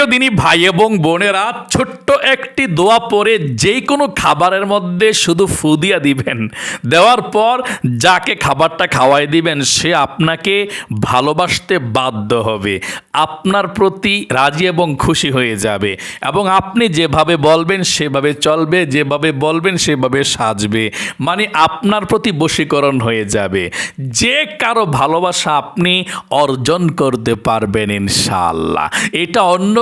প্রিয় দিনী ভাই এবং বোনেরা ছোট্ট একটি দোয়া পরে যে কোনো খাবারের মধ্যে শুধু ফু দিয়া দিবেন। দেওয়ার পর যাকে খাবারটা খাওয়াই দিবেন, সে আপনাকে ভালোবাসতে বাধ্য হবে। আপনার প্রতি রাজি এবং খুশি হয়ে যাবে এবং আপনি যেভাবে বলবেন, সেভাবে চলবে, যেভাবে বলবেন, সেভাবে সাজবে। মানে আপনার প্রতি বশীকরণ হয়ে যাবে। যে কারও ভালোবাসা আপনি অর্জন করতে পারবেন ইনশাআল্লাহ। এটা অন্য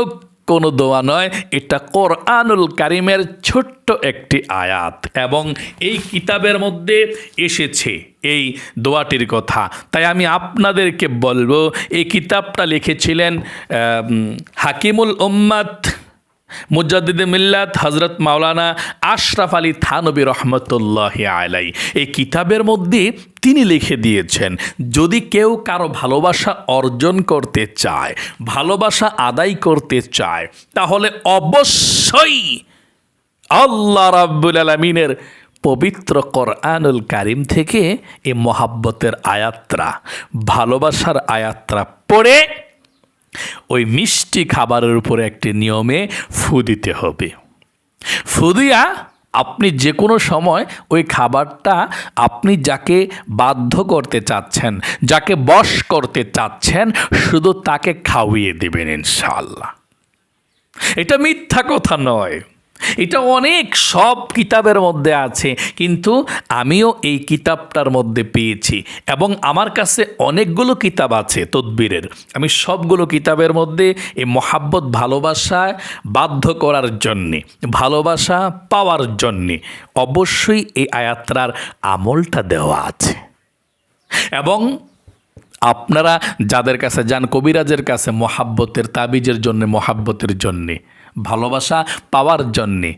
কোনো দোয়া নয়, এটা কোরআনুল কারিমের ছোট্ট একটি আয়াত। এবং এই কিতাবের মধ্যে এসেছে এই দোয়াটির কথা। তাই আমি আপনাদেরকে বলব, এই কিতাবটা লিখেছিলেন হাকিমুল উম্মাদ মুজাদ্দিদ মিল্লাত হজরত মাওলানা আশরাফ আলী থানবী রহমতুল্লাহ আলাই এই কিতাবের মধ্যে তিনি লিখে দিয়েছেন, যদি কেউ কারও ভালোবাসা অর্জন করতে চায়, ভালোবাসা আদায় করতে চায়, তাহলে অবশ্যই আল্লাহ রাব্বুল আলমিনের পবিত্র কোরআনুল কারিম থেকে এই মহাব্বতের আয়াত্রা, ভালোবাসার আয়াত্রা পড়ে ওই মিষ্টি খাবারের উপরে একটি নিয়মে ফু দিতে হবে। ফু দিয়া আপনি যে কোনো সময় ওই খাবারটা আপনি যাকে বাধ্য করতে চাচ্ছেন, যাকে বশ করতে চাচ্ছেন, শুধু তাকে খাওয়িয়ে দেবেন ইনশাল্লাহ এটা মিথ্যা কথা নয়। এটা অনেক সব কিতাবের মধ্যে আছে, কিন্তু আমিও এই কিতাবটার মধ্যে পেয়েছি এবং আমার কাছে অনেকগুলো কিতাব আছে তদ্বিরের। আমি সবগুলো কিতাবের মধ্যে এই মহাব্বত ভালোবাসায় বাধ্য করার জন্যে, ভালোবাসা পাওয়ার জন্যে অবশ্যই এই আয়াত্রার আমলটা দেওয়া আছে। এবং আপনারা যাদের কাছে যান, কবিরাজের কাছে মহাব্বতের, তাবিজের জন্যে, মহাব্বতের জন্যে ভালোবাসা পাওয়ার জন্যে,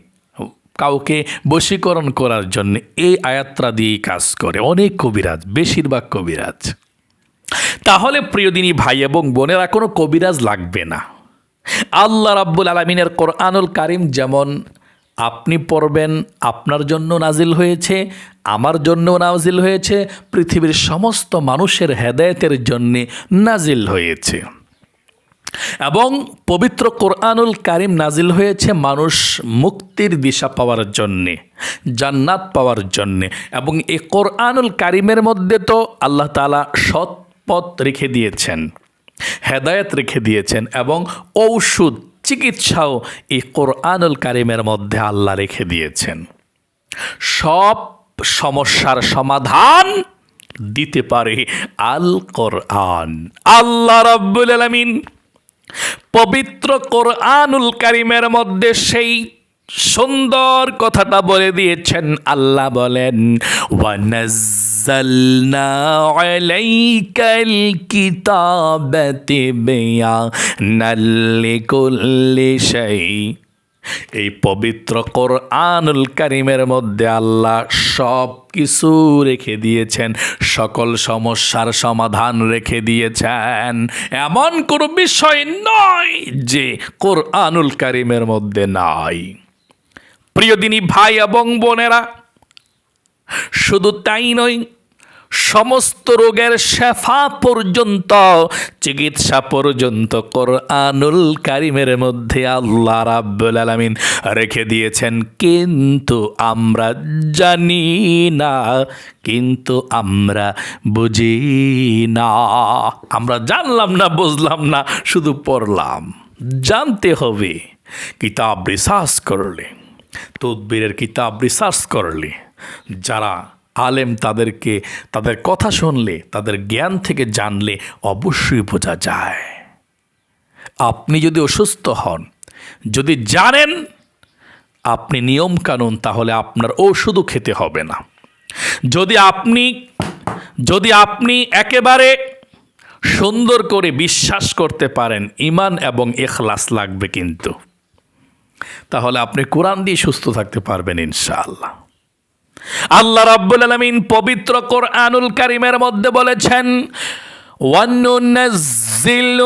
কাউকে বশীকরণ করার জন্য এই আয়াত্রা দিয়েই কাজ করে। অনেক কবিরাজ, বেশিরভাগ কবিরাজ। তাহলে প্রিয়দিনী ভাই এবং বোনেরা, কোনো কবিরাজ লাগবে না। আল্লাহ রাব্বুল আলমিনের কোরআনুল কারিম যেমন আপনি পড়বেন, আপনার জন্য নাজিল হয়েছে, আমার জন্য নাজিল হয়েছে, পৃথিবীর সমস্ত মানুষের হেদায়েতের জন্যে নাজিল হয়েছে। এবং পবিত্র কোরআনুল কারিম নাজিল হয়েছে মানুষ মুক্তির দিশা পাওয়ার জন্যে, জান্নাত পাওয়ার জন্যে এবং এই কোরআনুল কারিমের মধ্যে তো আল্লাহ তালা সৎ পথ রেখে দিয়েছেন, হেদায়েত রেখে দিয়েছেন এবং ঔষধ, চিকিৎসাও এই কোরআনুল কারিমের মধ্যে আল্লাহ রেখে দিয়েছেন। সব সমস্যার সমাধান দিতে পারে আল কোরআন। আল্লাহ রাব্বুল আলামিন। পবিত্র কোরআনুল কারিমের মধ্যে সেই সুন্দর কথাটা বলে দিয়েছেন। আল্লাহ বলেন ওয়ানাজ্জালনা এই পবিত্র কোরআনুল কারিমের মধ্যে আল্লাহ সব কিছু রেখে দিয়েছেন, সকল সমস্যার সমাধান রেখে দিয়েছেন। এমন কোনো বিষয় নয় যে কোরআনুল কারিমের মধ্যে নাই। প্রিয়দিনী ভাই এবং বোনেরা, শুধু তাই নয় সমস্ত রোগের শেফা পর্যন্ত, চিকিৎসা পর্যন্ত কোরআনুল কারিমের মধ্যে আল্লাহ রাব্বুল আলামিন রেখে দিয়েছেন। কিন্তু আমরা জানি না, কিন্তু আমরা বুঝি না। আমরা জানলাম না, বুঝলাম না, শুধু পড়লাম। জানতে হবে, কিতাব রিসার্চ করলে, তদবিরের কিতাব রিসার্চ করলে, যারা আলেম তাদেরকে, তাদের কথা শুনলে, তাদের জ্ঞান থেকে জানলে অবশ্যই বোঝা যায়। আপনি যদি অসুস্থ হন, যদি জানেন আপনি নিয়ম কানুন, তাহলে আপনার ঔষধও খেতে হবে না। যদি আপনি যদি আপনি একেবারে সুন্দর করে বিশ্বাস করতে পারেন ইমান এবং এখলাস লাগবে কিন্তু। তাহলে আপনি কোরআন দিয়ে সুস্থ থাকতে পারবেন ইনশাআল্লাহ। আল্লাহ রাব্বুল আলামিন পবিত্র কোরআনুল কারিমের মধ্যে বলেছেন وننزل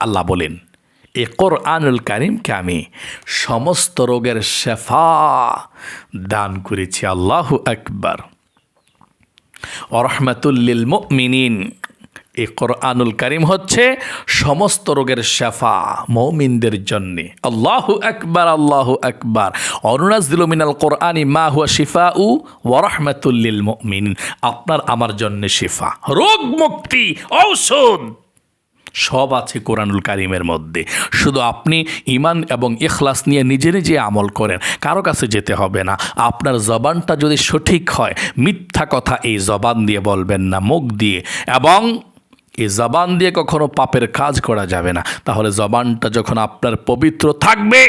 আল্লাহ বলেন, এ কোরআনুল কারিমকে আমি সমস্ত রোগের শেফা দান করেছি, আল্লাহ আকবার। অরহমাতুল্লিল মিনিন এই কোরআনুল করিম হচ্ছে সমস্ত রোগের শেফা মৌমিনদের জন্যে। আল্লাহু আকবার আল্লাহু আকবার। অরুণাজিল মিনাল কোরআনি মা হুয়া শিফা উ ওরহমাতুল্লিল মিন আপনার আমার জন্যে শিফা। রোগ মুক্তি, ঔষধ। সব আছে কোরআনুল কারিমের মধ্যে। শুধু আপনি ইমান এবং এখলাস নিয়ে নিজে নিজে আমল করেন, কারও কাছে যেতে হবে না। আপনার জবানটা যদি সঠিক হয়, মিথ্যা কথা এই জবান দিয়ে বলবেন না, মুখ দিয়ে। এবং এই জবান দিয়ে কখনো পাপের কাজ করা যাবে না। তাহলে জবানটা যখন আপনার পবিত্র থাকবে,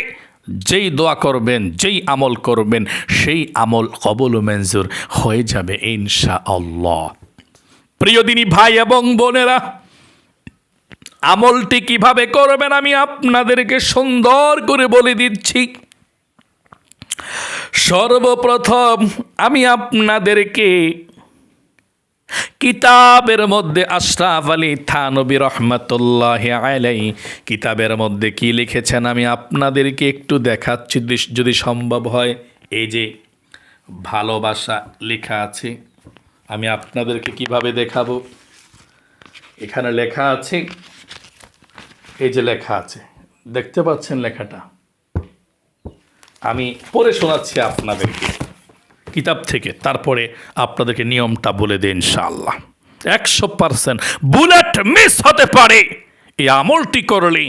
যেই দোয়া করবেন, যেই আমল করবেন, সেই আমল কবল মঞ্জুর হয়ে যাবে ইনশা আল্লাহ প্রিয় দিনী ভাই এবং বোনেরা আমলটি কীভাবে করবেন আমি আপনাদেরকে সুন্দর করে বলে দিচ্ছি। সর্বপ্রথম আমি আপনাদেরকে কিতাবের মধ্যে আশরাফ আলী থানবী রহমতুল্লাহ আলাই কিতাবের মধ্যে কি লিখেছেন আমি আপনাদেরকে একটু দেখাচ্ছি যদি- সম্ভব হয়। এই যে ভালোবাসা লেখা আছে, আমি আপনাদেরকে কীভাবে দেখাবো? এখানে লেখা আছে এই যে লেখা আছে, দেখতে পাচ্ছেন লেখাটা? আমি পড়ে শোনাচ্ছি আপনাদেরকে। কিতাব থেকে, তারপরে আপনাদেরকে নিয়মটা বলে দিন ইনশাআল্লাহ। একশো পার্সেন্ট বুলেট মিস হতে পারে। এই আমলটি করলে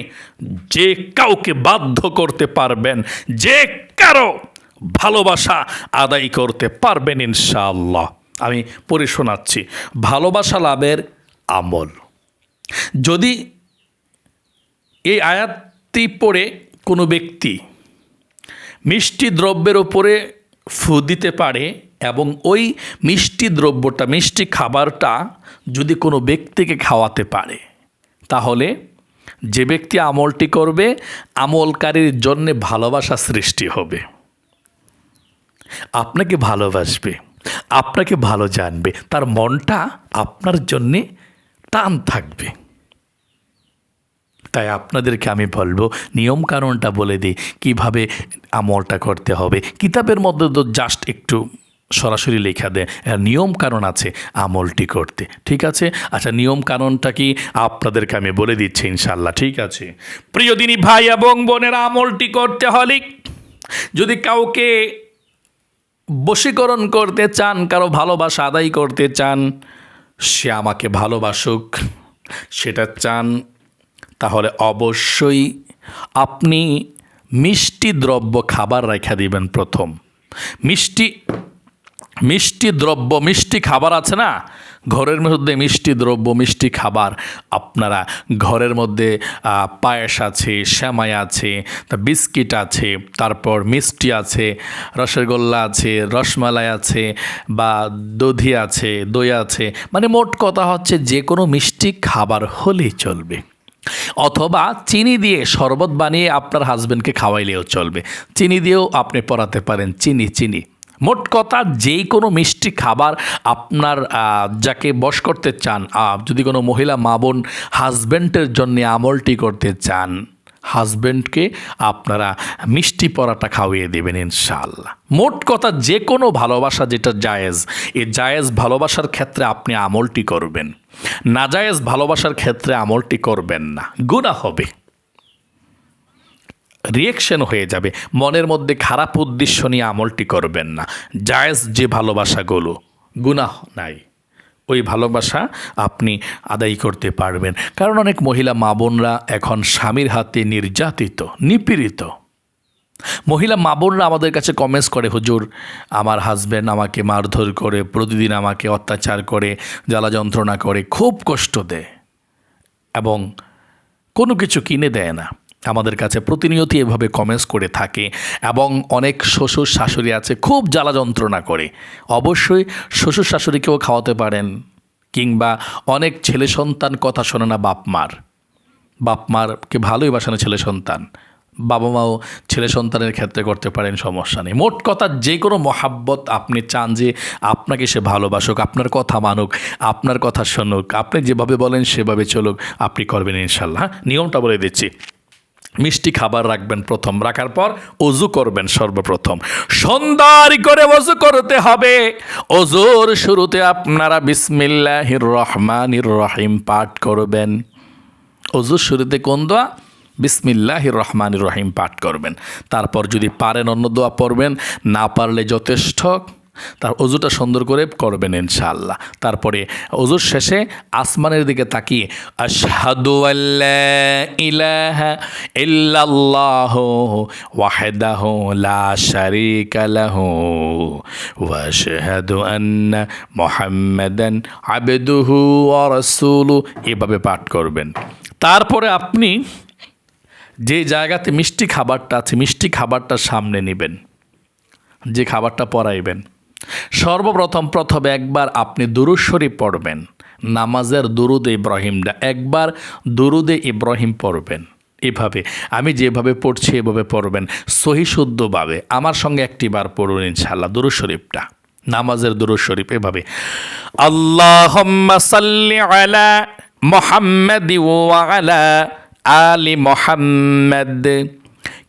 যে কাউকে বাধ্য করতে পারবেন, যে কারও ভালোবাসা আদায় করতে পারবেন ইনশাআল্লাহ। আমি পড়ে শোনাচ্ছি, ভালোবাসা লাভের আমল। যদি এই আয়াতটি পড়ে কোনো ব্যক্তি মিষ্টি দ্রব্যের ওপরে ফু দিতে পারে এবং ওই মিষ্টি দ্রব্যটা, মিষ্টি খাবারটা যদি কোনো ব্যক্তিকে খাওয়াতে পারে, তাহলে যে ব্যক্তি আমলটি করবে, আমলকারীর জন্যে ভালোবাসা সৃষ্টি হবে। আপনাকে ভালোবাসবে, আপনাকে ভালো জানবে, তার মনটা আপনার জন্যে টান থাকবে। তাই আপনাদেরকে আমি বলব নিয়ম কারণটা বলে দিই, কীভাবে আমলটা করতে হবে। কিতাবের মধ্যে তো জাস্ট একটু সরাসরি লেখা দেয় নিয়ম কারণ আছে আমলটি করতে, ঠিক আছে? আচ্ছা নিয়ম কারণটা কি আপনাদেরকে আমি বলে দিচ্ছি ইনশাল্লাহ ঠিক আছে? প্রিয় দিনী ভাই এবং বোনের, আমলটি করতে হলে যদি কাউকে বশীকরণ করতে চান, কারও ভালোবাসা আদায় করতে চান, সে আমাকে ভালোবাসুক, সেটা চান তাহলে অবশ্যই আপনি মিষ্টি দ্রব্য খাবার রেখে দিবেন প্রথম। মিষ্টি মিষ্টি দ্রব্য, মিষ্টি খাবার আছে না? ঘরের মধ্যে মিষ্টি দ্রব্য, মিষ্টি খাবার আপনারা ঘরের মধ্যে পায়েস আছে শ্যামাই আছে, তা বিস্কিট আছে, তারপর মিষ্টি আছে, রসগোল্লা আছে, রসমালাই আছে বা দধি আছে, দই আছে মানে মোট কথা হচ্ছে যে কোনো মিষ্টি খাবার হলেই চলবে। অথবা চিনি দিয়ে শরবত বানিয়ে আপনার হাজব্যান্ডকে খাওয়াইলেও চলবে। চিনি দিয়েও আপনি পড়াতে পারেন, চিনি চিনি। মোট কথা যেই কোনো মিষ্টি খাবার আপনার যাকে বশ করতে চান যদি কোনো মহিলা, মা, বোন হাজব্যান্ডের জন্য আমলটি করতে চান হাজব্যান্ডকে আপনারা মিষ্টি পরাটা খাওয়িয়ে দেবেন ইনশাআল্লাহ। মোট কথা যে কোনো ভালোবাসা যেটা জায়েজ এই জায়েজ ভালোবাসার ক্ষেত্রে আপনি আমলটি করবেন। নাজায়েজ ভালোবাসার ক্ষেত্রে আমলটি করবেন না। গুণা হবে। রিয়েকশন হয়ে যাবে। মনের মধ্যে খারাপ উদ্দেশ্য নিয়ে আমলটি করবেন না। জায়েজ যে ভালোবাসাগুলো, গুনাহ নাই। ওই ভালোবাসা আপনি আদায় করতে পারবেন। কারণ অনেক মহিলা মা বোনরা এখন স্বামীর হাতে নির্যাতিত, নিপীড়িত। মহিলা মা বোনরা আমাদের কাছে কমেন্টস করে, হুজুর, আমার হাজব্যান্ড আমাকে মারধর করে, প্রতিদিন আমাকে অত্যাচার করে, জ্বালা যন্ত্রণা করে, খুব কষ্ট দেয় এবং কোনো কিছু কিনে দেয় না। আমাদের কাছে প্রতিনিয়তই এভাবে কমেন্টস করে থাকে এবং অনেক শ্বশুর শাশুড়ি আছে খুব জ্বালা যন্ত্রণা করে। অবশ্যই শ্বশুর শাশুড়িকেও খাওয়াতে পারেন কিংবা অনেক ছেলে সন্তান কথা শোনে না বাপ মার। বাপ মারকে ভালোই বাসানো ছেলে সন্তান। বাবা মাও ছেলে সন্তানের ক্ষেত্রে করতে পারেন, সমস্যা নেই। মোট কথা যে কোনো মহাব্বত আপনি চান যে আপনাকে সে ভালোবাসুক, আপনার কথা মানুক, আপনার কথা শুনুক, আপনি যেভাবে বলেন সেভাবে চলুক, আপনি করবেন ইনশাল্লাহ। হ্যাঁ? নিয়মটা বলে দিচ্ছি। মিষ্টি খাবার রাখবেন প্রথম, রাখার পর অজু করবেন সর্বপ্রথম। সন্ধ্যার করে অজু করতে হবে। অজুর শুরুতে আপনারা বিসমিল্লাহির রহমানির রহিম পাঠ করবেন। অজুর শুরুতে কোন দোয়া? বিসমিল্লাহির রহমানির রহিম পাঠ করবেন। তারপর যদি পারেন অন্য দোয়া পড়বেন, না পারলে যথেষ্ট। তার অজুটা সুন্দর করে করবেন ইনশাআল্লাহ। তারপরে অজুর শেষে আসমানের দিকে তাকিয়ে, আশহাদু ইলাহা ইল্লাল্লাহ ওয়াহদাহু লা আন্না মুহাম্মাদান আবদুহু ওয়া এভাবে পাঠ করবেন। তারপরে আপনি যে জায়গাতে মিষ্টি খাবারটা আছে, মিষ্টি খাবারটা সামনে নেবেন। যে খাবারটা পরাইবেন। সর্বপ্রথম প্রথমে একবার আপনি দুরুদ পড়বেন। নামাজের দুরুদ ইব্রাহিমটা একবার দুরুদে ইব্রাহিম পড়বেন। এভাবে, আমি যেভাবে পড়ছি এভাবে পড়বেন, সহি শুদ্ধভাবে। আমার সঙ্গে একটি বার পড়ুন ইনশাল্লাহ দুরুদ শরীফটা। নামাজের দুরুদ শরীফ এভাবে আল্লাহ আলা মোহাম্মদ ওয়ালা আলি মোহাম্মদ।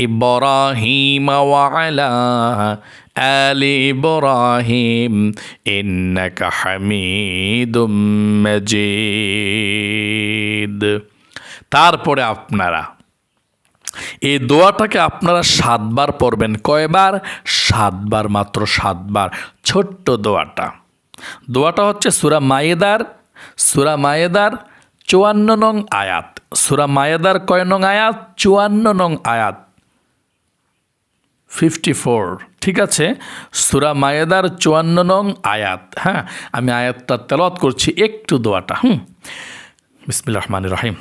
إبراهيم وعلى آل إبراهيم إنك حميد مجيد তারপরে আপনারা এই দোয়াটাকে আপনারা সাতবার পড়বেন কয়বার সাতবার মাত্র সাতবার ছোট্ট দোয়াটা দোয়াটা হচ্ছে সুরা মায়েদার সুরা মায়েদার চুয়ান্ন নং আয়াত সুরা মায়েদার কয় নং আয়াত চুয়ান্ন নং আয়াত Fifty four. ঠিক আছে? সুরা মায়েদার চুয়ান্ন নং আয়াত। হ্যাঁ আমি আয়াতটা তেলত করছি, একটু দোয়াটা, হুম? বিসমিল রহমান রহিম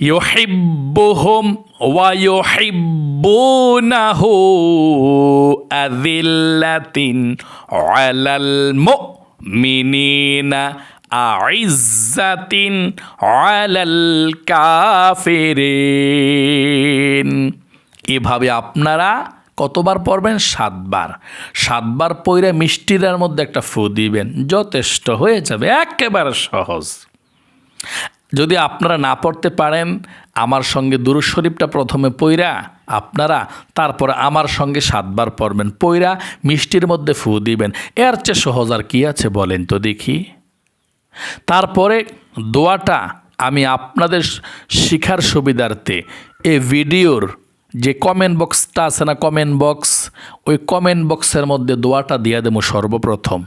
ইউহিব্বুহুম ওয়া ইউহিব্বুনাহু মো আলাল মুমিনিনা আইজ্জাতিন আলাল কাফিরিন। এভাবে আপনারা কতবার পড়বেন? সাতবার। সাতবার পইরে মিষ্টিটার মধ্যে একটা ফু দিবেন, যথেষ্ট হয়ে যাবে, একেবারে সহজ। যদি আপনারা না পড়তে পারেন, আমার সঙ্গে দুরু শরীফটা প্রথমে পইরা আপনারা তারপরে আমার সঙ্গে সাতবার পড়বেন। পইরা মিষ্টির মধ্যে ফু দিবেন। এর চেয়ে সহজ আর কী আছে বলেন তো দেখি। তারপরে দোয়াটা আমি আপনাদের শিখার সুবিধার্থে এ ভিডিওর যে কমেন্ট বক্সটা আছে না কমেন্ট বক্স ওই কমেন্ট বক্সের মধ্যে দোয়াটা দিয়ে দেবো সর্বপ্রথম।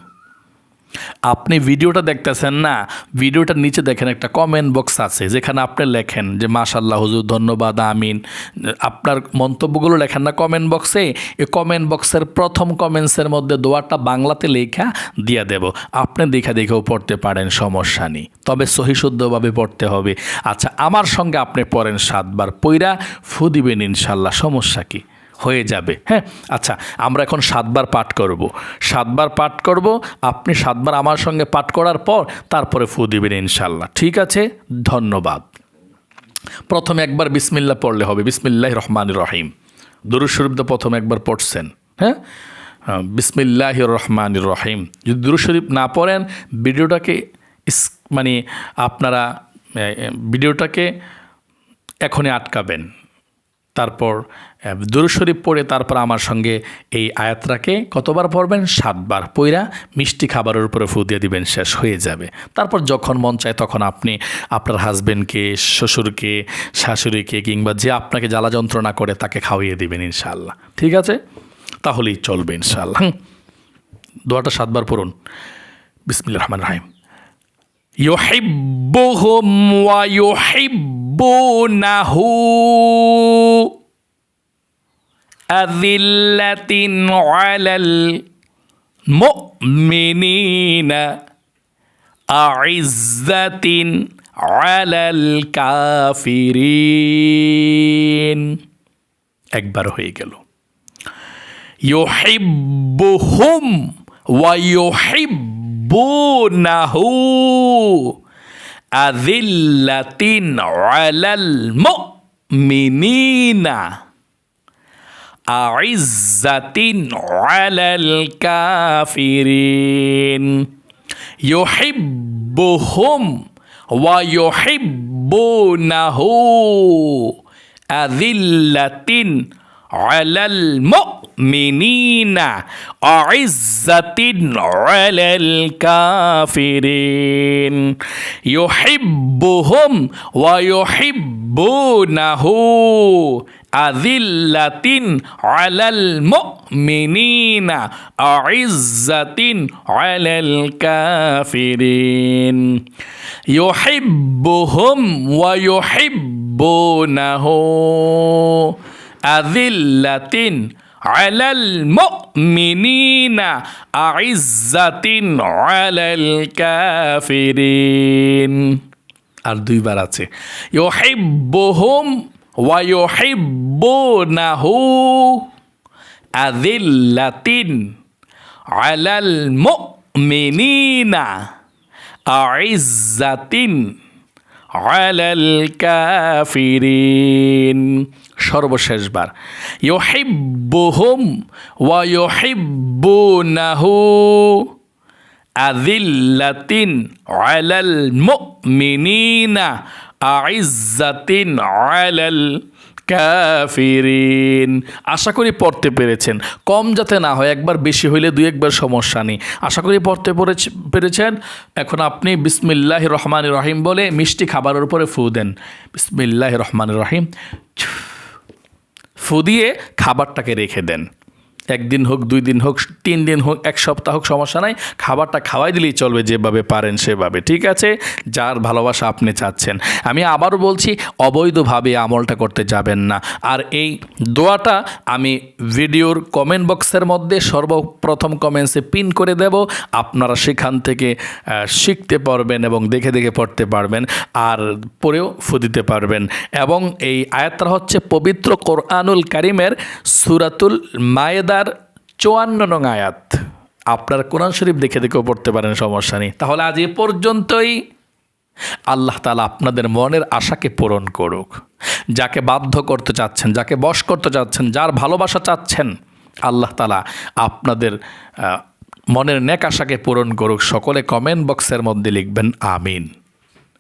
আপনি ভিডিওটা দেখতেছেন না, ভিডিওটার নিচে দেখেন একটা কমেন্ট বক্স আছে, যেখানে আপনি লেখেন যে মাশাল্লাহ হুজুর, ধন্যবাদ, আমিন। আপনার মন্তব্যগুলো লেখেন না কমেন্ট বক্সে এই কমেন্ট বক্সের প্রথম কমেন্টসের মধ্যে দোয়াটা বাংলাতে লেখা দিয়ে দেব। আপনি দেখা দেখেও পড়তে পারেন, সমস্যা নেই। তবে সহিশুদ্ধভাবে পড়তে হবে। আচ্ছা আমার সঙ্গে আপনি পড়েন সাতবার, পইরা ফু দিবেন ইনশাল্লাহ সমস্যা কী? হয়ে যাবে। হ্যাঁ? আচ্ছা আমরা এখন সাতবার পাঠ করব। সাতবার পাঠ করব, আপনি সাতবার আমার সঙ্গে পাঠ করার পর তারপরে ফু দিবেন ইনশাল্লাহ ঠিক আছে? ধন্যবাদ। প্রথমে একবার বিসমিল্লা পড়লে হবে। বিসমিল্লাহ রহমান রহিম। দুরুদ শরীফ তো প্রথম একবার পড়ছেন। হ্যাঁ? বিসমিল্লাহ রহমান রহিম। যদি দুরুদ শরীফ না পড়েন, ভিডিওটাকে মানে আপনারা ভিডিওটাকে এখনই আটকাবেন। তারপর দুরুশরীফ পড়ে তারপর আমার সঙ্গে এই আয়াতটাকে কতবার পড়বেন? সাতবার। পইরা মিষ্টি খাবারের উপরে ফু দিয়ে দিবেন, শেষ হয়ে যাবে। তারপর যখন মন চায় তখন আপনি আপনার হাজব্যান্ডকে শ্বশুরকে, শাশুড়িকে কিংবা যে আপনাকে জ্বালা যন্ত্রণা করে তাকে খাওয়িয়ে দিবেন ইনশাল্লাহ ঠিক আছে? তাহলেই চলবে ইনশাল্লাহ দোয়াটা সাতবার পড়ুন। বিসমিল্লা রহমান রাহিম। ইউহিব্বুহুম ওয়া ইউহিব্বুনাহু। أذلة على المؤمنين أعزة على الكافرين একবার হয়ে গেল ইউহিব্বুহুম ওয়া ইউহিব্বুনাহু আযিল্লাতিন আলাল মুমিনিনা আইজ্জাতিন আলাল কাফিরিন ইউহিব্বুহুম ওয়া ইউহিব্বুনাহু আযিল্লাতিন আলাল মুমিনিনা আইজ্জাতিন আলাল কাফিরিন ইউহিব্বুহুম ওয়া ইউহিব্বুনাহু আযিল্লাতিন আলাল মুমিনিনা আইজ্জাতিন আলাল কাফিরিন ইউহিব্বুহুম ওয়া ইউহিব্বুনাহু আযিল্লাতিন আলাল মুমিনিনা আইজ্জাতিন আলাল কাফিরিন। আর দুইবার আছে। ইউহিব্বুহুম ওয়া ইউহিব্বুনাহু আযিল্লাতিন আলাল মুমিনিনা আইজ্জাতিন আলাল কাফিরিন। সর্বশেষবার। ইউহিব্বুহুম ওয়া ইউহিব্বুনাহু আযিল্লাতিন আলাল মুমিনিনা আইজ্জাতিন আলাল কাফিরিন। আশা করি পড়তে পেরেছেন। কম যাতে না হয়, একবার বেশি হইলে দুই একবার সমস্যা নেই। আশা করি পড়তে পেরেছ- পেরেছেন? এখন আপনি বিসমিল্লাহ রহমান রহিম বলে মিষ্টি খাবারের উপরে ফু দেন। বিসমিল্লাহ রহমান রহিম। ফু দিয়ে খাবারটাকে রেখে দেন। একদিন হোক দুই দিন হোক তিন দিন হোক, এক সপ্তাহ হোক, সমস্যা নাই। খাবারটা খাওয়াই দিলেই চলবে, যেভাবে পারেন সেভাবে, ঠিক আছে? যার ভালোবাসা আপনি চাচ্ছেন। আমি আবারও বলছি, অবৈধভাবে আমলটা করতে যাবেন না। আর এই দোয়াটা আমি ভিডিওর কমেন্ট বক্সের মধ্যে সর্বপ্রথম কমেন্টসে পিন করে দেব। আপনারা সেখান থেকে শিখতে পারবেন এবং দেখে দেখে পড়তে পারবেন, আর পড়েও ফু দিতে পারবেন। এবং এই আয়াতটা হচ্ছে পবিত্র কোরআনুল কারিমের সুরাতুল মায়েদার চুয়ান্ন নং আয়াত। আপনার কোরআন শরীফ দেখে দেখেও পড়তে পারেন, সমস্যা নেই। তাহলে আজ এ পর্যন্তই। আল্লাহ তালা আপনাদের মনের আশাকে পূরণ করুক। যাকে বাধ্য করতে চাচ্ছেন, যাকে বশ করতে চাচ্ছেন, যার ভালোবাসা চাচ্ছেন, আল্লাহ তালা আপনাদের মনের নেক আশাকে পূরণ করুক। সকলে কমেন্ট বক্সের মধ্যে লিখবেন, আমিন।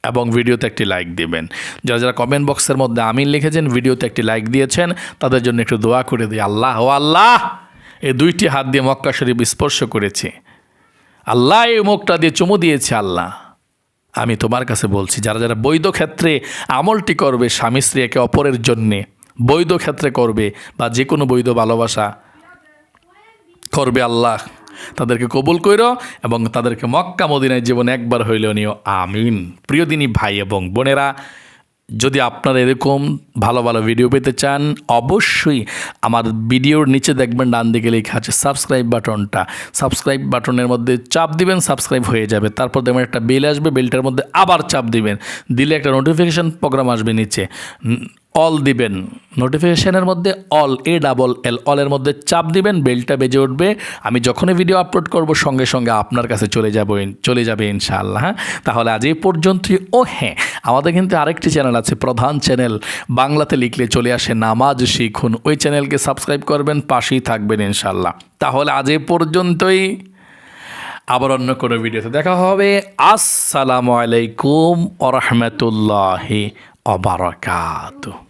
এবং ভিডিওতে একটি লাইক দিবেন। যারা যারা কমেন্ট বক্সের মধ্যে আমিন লিখেছেন, ভিডিওতে একটি লাইক দিয়েছেন, তাদের জন্য একটু দোয়া করে দিই। আল্লাহ, ও আল্লাহ! এই দুইটি হাত দিয়ে মক্কা শরীফ স্পর্শ করেছে। আল্লাহ এই মুখটা দিয়ে চুমু দিয়েছে, আল্লাহ। আমি তোমার কাছে বলছি, যারা যারা বৈধ ক্ষেত্রে আমলটি করবে, স্বামী স্ত্রী একে অপরের জন্যে বৈধ ক্ষেত্রে করবে বা যে কোনো বৈধ ভালোবাসা করবে আল্লাহ, তাদেরকে কবুল কইর এবং তাদেরকে মক্কা মদিনায় জীবনে একবার হইলেও নিও, আমিন। প্রিয় দিনী ভাই এবং বোনেরা যদি আপনারা এরকম ভালো ভালো ভিডিও পেতে চান, অবশ্যই আমার ভিডিওর নিচে দেখবেন ডান দিকে লেখা আছে সাবস্ক্রাইব বাটনটা। সাবস্ক্রাইব বাটনের মধ্যে চাপ দিবেন সাবস্ক্রাইব হয়ে যাবে। তারপর দেখবেন একটা বেল আসবে বেলটার মধ্যে আবার চাপ দিবেন। দিলে একটা নোটিফিকেশান প্রোগ্রাম আসবে নিচে। অল দিবেন। নোটিফিকেশানের মধ্যে অল, এ ডাবল এল, অলের মধ্যে চাপ দিবেন, বেলটা বেজে উঠবে। আমি যখনই ভিডিও আপলোড করব, সঙ্গে সঙ্গে আপনার কাছে চলে যাব চলে যাবে ইনশাআল্লাহ হ্যাঁ? তাহলে আজ এই পর্যন্তই। ও হ্যাঁ আমাদের কিন্তু আরেকটি চ্যানেল আছে, প্রধান চ্যানেল বাংলাতে লিখলে চলে আসে নামাজ শিখুন। ওই চ্যানেলকে সাবস্ক্রাইব করবেন, পাশেই থাকবেন ইনশাআল্লাহ। তাহলে আজ এই পর্যন্তই। আবার অন্য কোনো ভিডিওতে দেখা হবে। আসসালামু আলাইকুম ওরহমতুল্লাহি wabarakatuh.